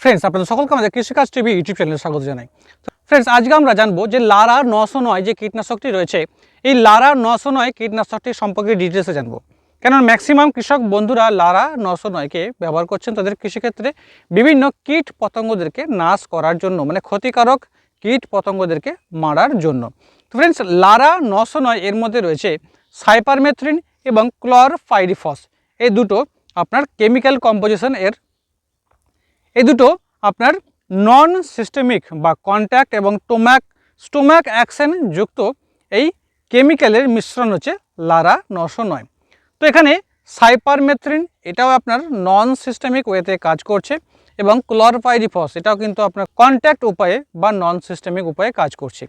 Friends আপনাদের সকলকে আমাদের কৃষিকাজ টিভি ইউটিউব চ্যানেলে স্বাগত জানাই। ফ্রেন্ডস আজকে আমরা জানব যে লারা নশো নয় যে কীটনাশকটি রয়েছে, এই লারা নশো নয় কীটনাশকটি সম্পর্কে ডিটেলসে জানব। কেন ম্যাক্সিমাম কৃষক বন্ধুরা লারা নশো নয়কে ব্যবহার করছেন, তাদের কৃষিক্ষেত্রে বিভিন্ন কীট পতঙ্গদেরকে নাশ করার জন্য মানে ক্ষতিকারক কীট পতঙ্গদেরকে মারার জন্য। তো ফ্রেন্ডস লারা নশো নয় এর মধ্যে রয়েছে সাইপারমেথ্রিন এবং ক্লরফাইরিফস। এই দুটো আপনার কেমিক্যাল কম্পোজিশন এর এই দুটো আপনার নন সিস্টেমিক বা কন্ট্যাক্ট এবং টোম্যাক স্টোম্যাক অ্যাকশন যুক্ত এই কেমিক্যালের মিশ্রণ হচ্ছে লারা নশো নয়। তো এখানে সাইপারমেথ্রিন, এটাও আপনার নন সিস্টেমিক ওয়েতে কাজ করছে এবং ক্লরপাইরিফস এটাও কিন্তু আপনার কন্ট্যাক্ট উপায়ে বা নন সিস্টেমিক উপায়ে কাজ করছে।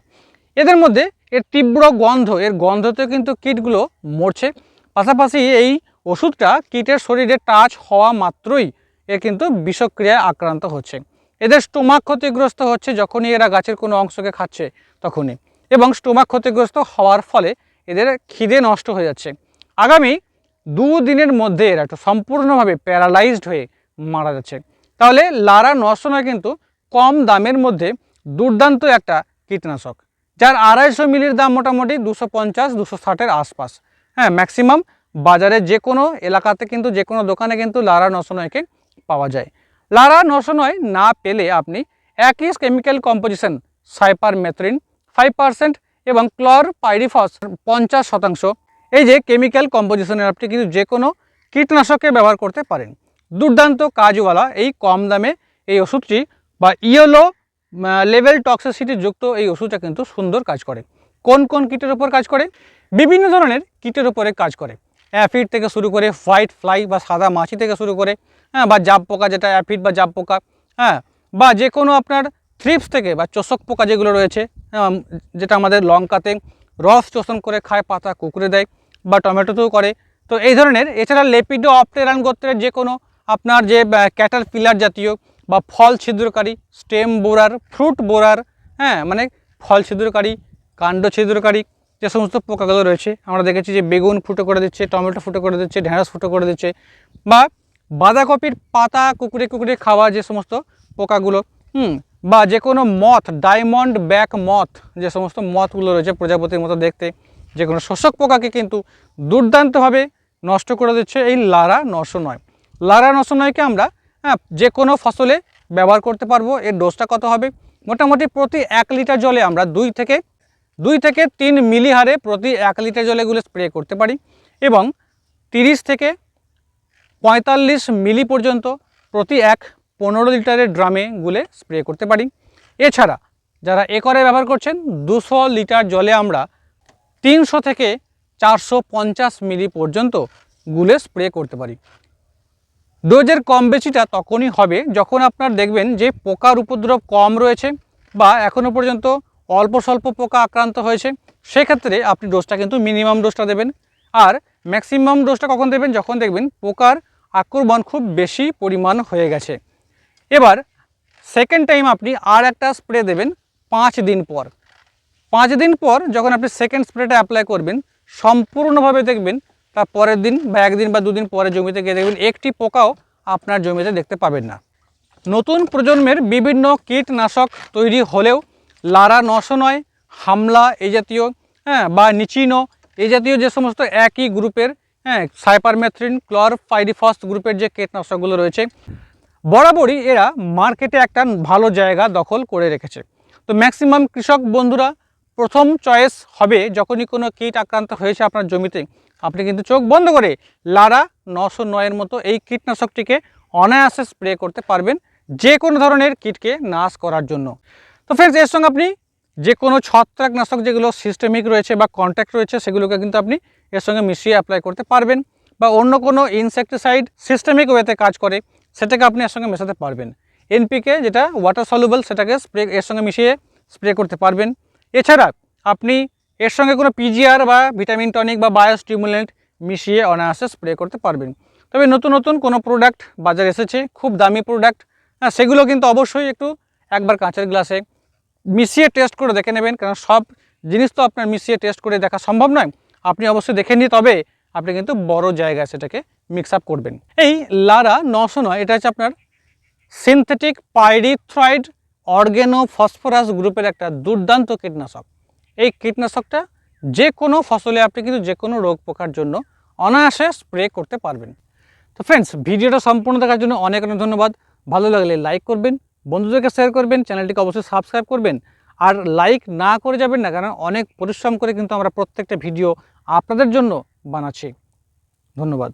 এদের মধ্যে এর তীব্র গন্ধ, এর গন্ধতে কিন্তু কীটগুলো মরছে। পাশাপাশি এই ওষুধটা কীটের শরীরে টাচ হওয়া মাত্রই এর কিন্তু বিষক্রিয়ায় আক্রান্ত হচ্ছে। এদের স্টোমাক ক্ষতিগ্রস্ত হচ্ছে যখনই এরা গাছের কোনো অংশকে খাচ্ছে তখনই এবং স্টোমাক ক্ষতিগ্রস্ত হওয়ার ফলে এদের খিদে নষ্ট হয়ে যাচ্ছে। আগামী দুদিনের মধ্যে এরা একটু সম্পূর্ণভাবে প্যারালাইজড হয়ে মারা যাচ্ছে। তাহলে লারা নয় কিন্তু কম দামের মধ্যে দুর্দান্ত একটা কীটনাশক, যার আড়াইশো মিলির দাম মোটামুটি দুশো পঞ্চাশ, দুশো ষাটের আশপাশ। হ্যাঁ ম্যাক্সিমাম বাজারে যে কোনো এলাকাতে কিন্তু যে কোনো দোকানে কিন্তু লারা নশো নয়কে পাওয়া যায়। লারা নশো নয় না পেলে আপনি একই chemical composition cypermethrin five percent এবং ক্লর পাইরিফস পঞ্চাশ শতাংশ। এই যে কেমিক্যাল কম্পোজিশনের আপনি কিন্তু যে কোনো কীটনাশকে ব্যবহার করতে পারেন। দুর্দান্ত কাজওয়ালা এই কম দামে এই ওষুধটি বা ইয়েলো লেভেল টক্সিসিটি যুক্ত এই ওষুধটা কিন্তু সুন্দর কাজ করে। কোন কোন কীটের ওপর কাজ করে? বিভিন্ন ধরনের কীটের ওপরে কাজ করে। অ্যাফিড থেকে শুরু করে হোয়াইট ফ্লাই বা সাদা মাছি থেকে শুরু করে হ্যাঁ বা জাব পোকা যেটা অ্যাফিড বা জাব পোকা হ্যাঁ বা যে কোনো আপনার থ্রিপস থেকে বা চোষক পোকা যেগুলো রয়েছে হ্যাঁ, যেটা আমাদের লঙ্কাতে রস শোষণ করে খায় পাতা কুকুরে দেয় বা টমেটোতেও করে। তো এই ধরনের এছাড়া লেপিডো অপটেরান গোত্রের যে কোনো আপনার যে ক্যাটার পিলার জাতীয় বা ফল ছিদ্রকারী স্টেম বোরার ফ্রুট বোরার হ্যাঁ মানে ফল ছিদ্রকারী কাণ্ড ছিদ্রকারী যে সমস্ত পোকাগুলো রয়েছে, আমরা দেখেছি যে বেগুন ফুটো করে দিচ্ছে, টমেটো ফুটো করে দিচ্ছে, ঢেঁড়স ফুটো করে দিচ্ছে বা বাঁধাকপির পাতা কুকুরে কুকুরে খাওয়া যে সমস্ত পোকাগুলো, হুম, বা যে কোনো মথ, ডায়মন্ড ব্যাক মথ, যে সমস্ত মথগুলো রয়েছে প্রজাপতির মতো দেখতে, যে কোনো শোষক পোকাকে কিন্তু দুর্দান্তভাবে নষ্ট করে দিচ্ছে, এই লারা নশো নয়। লারা নশো নয়কে আমরা হ্যাঁ যে কোনো ফসলে ব্যবহার করতে পারব, এর ডোজটা কত হবে? মোটামুটি প্রতি এক লিটার জলে আমরা দুই থেকে দুই থেকে তিন মিলি হারে প্রতি এক লিটার জলে এগুলো স্প্রে করতে পারি এবং তিরিশ থেকে পঁয়তাল্লিশ মিলি পর্যন্ত প্রতি এক পনেরো লিটারের ড্রামে গুলে স্প্রে করতে পারি। এছাড়া যারা একরে ব্যবহার করছেন, দুশো লিটার জলে আমরা তিনশো থেকে চারশো পঞ্চাশ মিলি পর্যন্ত গুলে স্প্রে করতে পারি। ডোজের কম বেশিটা তখনই হবে যখন আপনার দেখবেন যে পোকার উপদ্রব কম রয়েছে বা এখনও পর্যন্ত অল্প স্বল্প পোকা আক্রান্ত হয়েছে, সেক্ষেত্রে আপনি ডোজটা কিন্তু মিনিমাম ডোজটা দেবেন। আর ম্যাক্সিমাম ডোজটা কখন দেবেন? যখন দেখবেন পোকার আক্রমণ খুব বেশি পরিমাণ হয়ে গেছে। এবার সেকেন্ড টাইম আপনি আর একটা স্প্রে দেবেন পাঁচ দিন পর। পাঁচ দিন পর যখন আপনি সেকেন্ড স্প্রেটা অ্যাপ্লাই করবেন, সম্পূর্ণভাবে দেখবেন তার পরের দিন বা একদিন বা দুদিন পরে জমিতে গিয়ে দেখবেন একটি পোকাও আপনার জমিতে দেখতে পাবেন না। নতুন প্রজন্মের বিভিন্ন কীটনাশক তৈরি হলেও লারা নশো নয়, হামলা এই জাতীয় হ্যাঁ বা নিচিনো এই জাতীয় যে সমস্ত একই গ্রুপের হ্যাঁ সাইপারমেথ্রিন ক্লর ফাইডিফস গ্রুপের যে কীটনাশকগুলো রয়েছে, বরাবরই এরা মার্কেটে একটা ভালো জায়গা দখল করে রেখেছে। তো ম্যাক্সিমাম কৃষক বন্ধুরা প্রথম চয়েস হবে যখনই কোনো কীট আক্রান্ত হয়েছে আপনার জমিতে, আপনি কিন্তু চোখ বন্ধ করে লারা নশো নয়ের মতো এই কীটনাশকটিকে অনায়াসে স্প্রে করতে পারবেন যে কোনো ধরনের কীটকে নাশ করার জন্য। তো ফ্রেন্ডস এর সঙ্গে আপনি যে কোনো ছত্রাকনাশক যেগুলো সিস্টেমিক রয়েছে বা কন্ট্যাক্ট রয়েছে, সেগুলোকে কিন্তু আপনি এর সঙ্গে মিশিয়ে অ্যাপ্লাই করতে পারবেন বা অন্য কোনো ইনসেকটিসাইড সিস্টেমিক ওয়েতে কাজ করে, সেটাকে আপনি এর সঙ্গে মেশাতে পারবেন। এনপিকে যেটা ওয়াটার সলুবল সেটাকে স্প্রে এর সঙ্গে মিশিয়ে স্প্রে করতে পারবেন। এছাড়া আপনি এর সঙ্গে কোনো পিজিআর বা ভিটামিন টনিক বা বায়োস্টিমুলেন্ট মিশিয়ে অনায়াসে স্প্রে করতে পারবেন। তবে নতুন নতুন কোনো প্রোডাক্ট বাজারে এসেছে, খুব দামি প্রোডাক্ট হ্যাঁ সেগুলো কিন্তু অবশ্যই একটু একবার কাঁচের গ্লাসে মিশিয়ে টেস্ট করে দেখে নেবেন, কারণ সব জিনিস তো আপনার মিশিয়ে টেস্ট করে দেখা সম্ভব নয়। আপনি অবশ্যই দেখে নিয়ে তবে আপনি কিন্তু বড় জায়গায় সেটাকে মিক্স আপ করবেন। এই লারা নশো নয়, এটা হচ্ছে আপনার সিনথেটিক পাইরিথ্রয়েড অর্গেনো ফসফরাস গ্রুপের একটা দুর্দান্ত কীটনাশক। এই কীটনাশকটা যে কোনো ফসলে আপনি কিন্তু যে কোনো রোগ পোকার জন্য অনায়াসে স্প্রে করতে পারবেন। তো ফ্রেন্ডস ভিডিওটা সম্পূর্ণ দেখার জন্য অনেক অনেক ধন্যবাদ। ভালো লাগলে লাইক করবেন বন্ধুদেরকে শেয়ার করবেন চ্যানেলটিকে অবশ্যই সাবস্ক্রাইব করবেন। আর লাইক না করে যাবেন না, কারণ অনেক পরিশ্রম করে কিন্তু আমরা প্রত্যেকটা ভিডিও আপনাদের জন্য বানাচ্ছি। ধন্যবাদ।